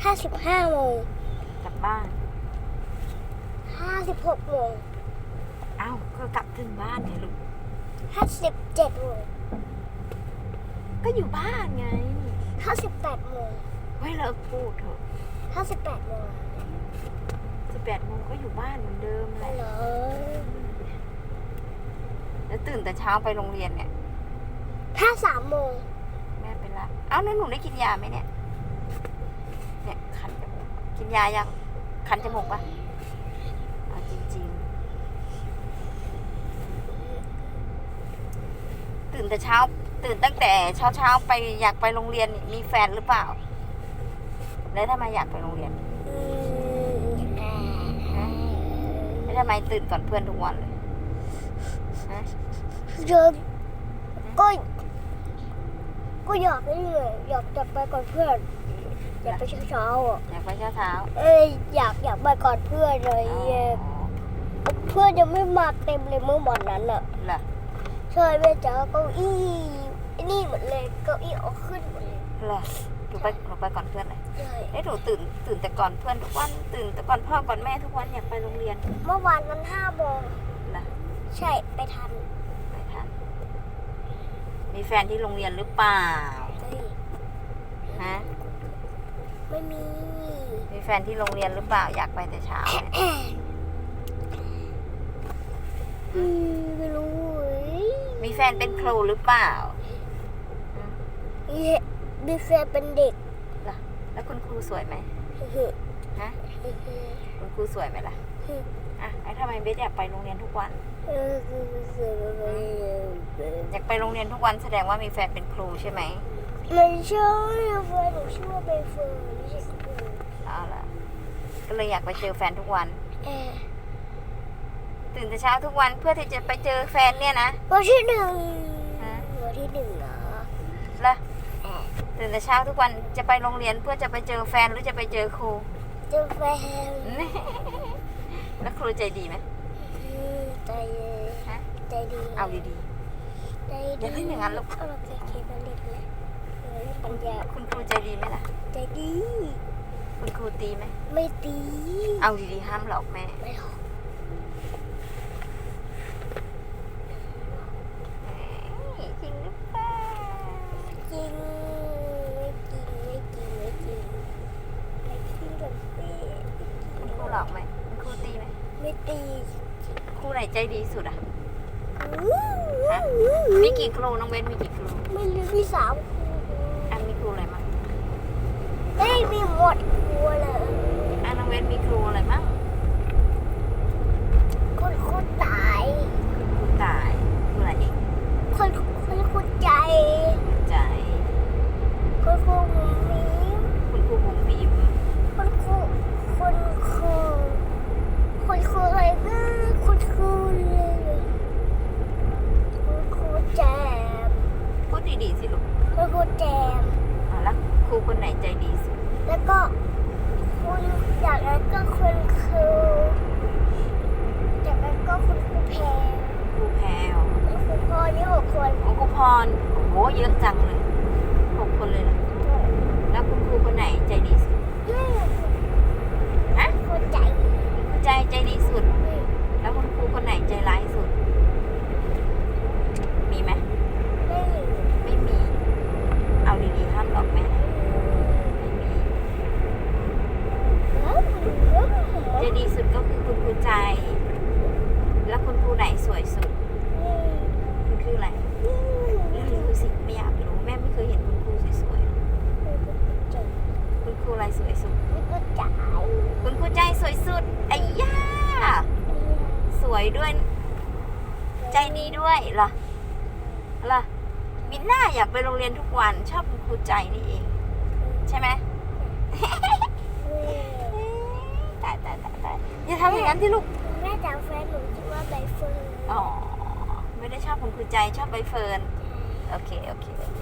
ถ้าสิบห้าโมงกลับบ้านห้าสิบหกโมงเอ้าก็กลับถึงบ้านไงลูกห้าสิบเจ็ดโมงก็อยู่บ้านไงห้าสิบแปดโมงไว้เลิกพูดเถอะห้าสิบแปดโมงสิบแปดโมงก็อยู่บ้านเหมือนเดิมแหละเหรอแล้วตื่นแต่เช้าไปโรงเรียนเนี่ยถ้าสามโมงแม่ไปรับเอ้าแล้วหนูได้กินยาไหมเนี่ย เนี่ยคันจมูกกินยายังคันจมูกปะเอาจริงๆ ตื่นแต่เช้า ตื่นตั้งแต่เช้าเช้าๆไปอยากไปโรงเรียนนี่มีแฟนหรือเปล่า แล้วทำไมอยากไปโรงเรียนอืมอ่าแล้วทำไมตื่นก่อนเพื่อนทุกวันเลยฮะเดินก็ก็อยากนี่เลยอยากจะไปก่อนเพื่อน อยากไปเช้าๆอะอยากไปเช้าเช้าเอ้ยอยากอยากไปก่อนเพื่อนเลยๆอ๋เอ้ยอเพื่อนยังไม่มาเต็มเลยเมื่อวันนั้นอะเหรอใช่แม่จ๋าเก้าอี้ไอ้นี่หมดเลยเก้าอี้เอาขึ้นหมดเลยเหรอหนูไปหนูไปก่อนเพื่อนเลยใช่เอ้หนูตื่นตื่นแต่ก่อนเพื่อนทุกวันตื่นแต่ก่อนพ่อก่อนแม่ทุกวันอยากไปโรงเรียนเมื่อวานมันห้าโมงเหรอใช่ไปทันไปทันมีแฟนที่โรงเรียนหรือเปล่าเฮ้ยฮะ ไม่มี มีแฟนที่โรงเรียนหรือเปล่าอยากไปแต่เช้าเนี่ยอืมไม่รู้เว้ยมีแฟนเป็นครูหรือเปล่ามีมีแฟนเป็นเด็กแล้วคุณครูสวยไหมเฮ้ยฮะคุณครูสวยไหมล่ะอะไอ้ทำไมเบสอยากไปโรงเรียนทุกวันเออคือคือคืออยากไปโรงเรียนทุกวันแสดงว่ามีแฟนเป็นครูใช่ไหม มันใช่แฟนหนูชื่อว่าใบเฟิร์นไม่ใช่ครูเอาล่ะก็เลยอยากไปเจอแฟนทุกวัน เออตื่นแต่เช้าทุกวันเพื่อที่จะไปเจอแฟนเนี่ยนะวันที่หนึ่งฮะวันที่หนึ่งเหรอแล้วเออตื่นแต่เช้าทุกวันจะไปโรงเรียนเพื่อจะไปเจอแฟนหรือจะไปเจอครู เจอแฟนแล้วครูใจดีไหมอืมใจดีฮะใจดีเอาดีใจอย่าเล่นอย่างนั้นลูก เอาเราเคเคมาเล่นแล้วเออเล่น ปัญญาๆคุณครูใจดีไหมล่ะ ใจดี คุณครูตีไหม ไม่ตี เอาดีๆห้ามหลอกแม่ ไม่หรอกจริงหรือเปล่าจริงไม่จริงไม่จริงไม่จริงไม่จริงหรอกเต้คุณครูหลอกไหมคุณครูตีไหมไม่ตีครูไหนใจดีสุดอะอู้ฮะมีกี่ครูน้องเบนมีกี่ครูไม่รู้พี่สาว อะมีครูอะไรมั่ง เฮ้ยมีหมดครัวเลยอะน้องเบนมีครูอะไรมั่งคนคนตายครูตายครูอะไรอีกคนคนคนใจใจคนครูมีคุณครูบุ๋มบีมคนครูคนครูคนครูอะไรนะคนครูเลยคนครูแจมพูดดีๆสิลูกคนครูแจม อะแล้วครูคนไหนใจดีสุด แล้ว ก็คุณจากนั้นก็คุณครูจากนั้นก็คุณครูแพรครูแพรวคุณครูพ่อนี่หกคนโอ้ครูพรโอ้โหเยอะจังเลยหกคนเลยเหรอแล้วคุณครูคนไหนใจดีสุดฮะคนใจครูใจใจดีสุด แล้วคุณครูคนไหนใจร้ายสุด มีไหม ไม่ ไม่มี เอาดีๆห้ามหลอกแม่นะไม่มี ใจดีสุดก็คือคุณครูใจ แล้วคุณครูไหนสวยสุด คุณคืออะไรไม่รู้สิไม่อยากรู้แม่ไม่เคยเห็นคุณครูสวยๆคุณครูอะไรสวยสุด คุณครูใจสวยสุดไอ้ย่าส วยด้วย ใจดีด้วยเหรอเหรอมินน่าอยากไปโรงเรียนทุกวัน ชอบคุณครูใจนี่เอง ใช่ไหมตายตายตายตายอย่าทำอย่างนั้นที่ลูกแม่จ๋าแฟนหนูชื่อว่าใบเฟิร์นอ๋อไม่ได้ชอบคุณครูใจชอบใบเฟิร์นโอเคโอเคโอเค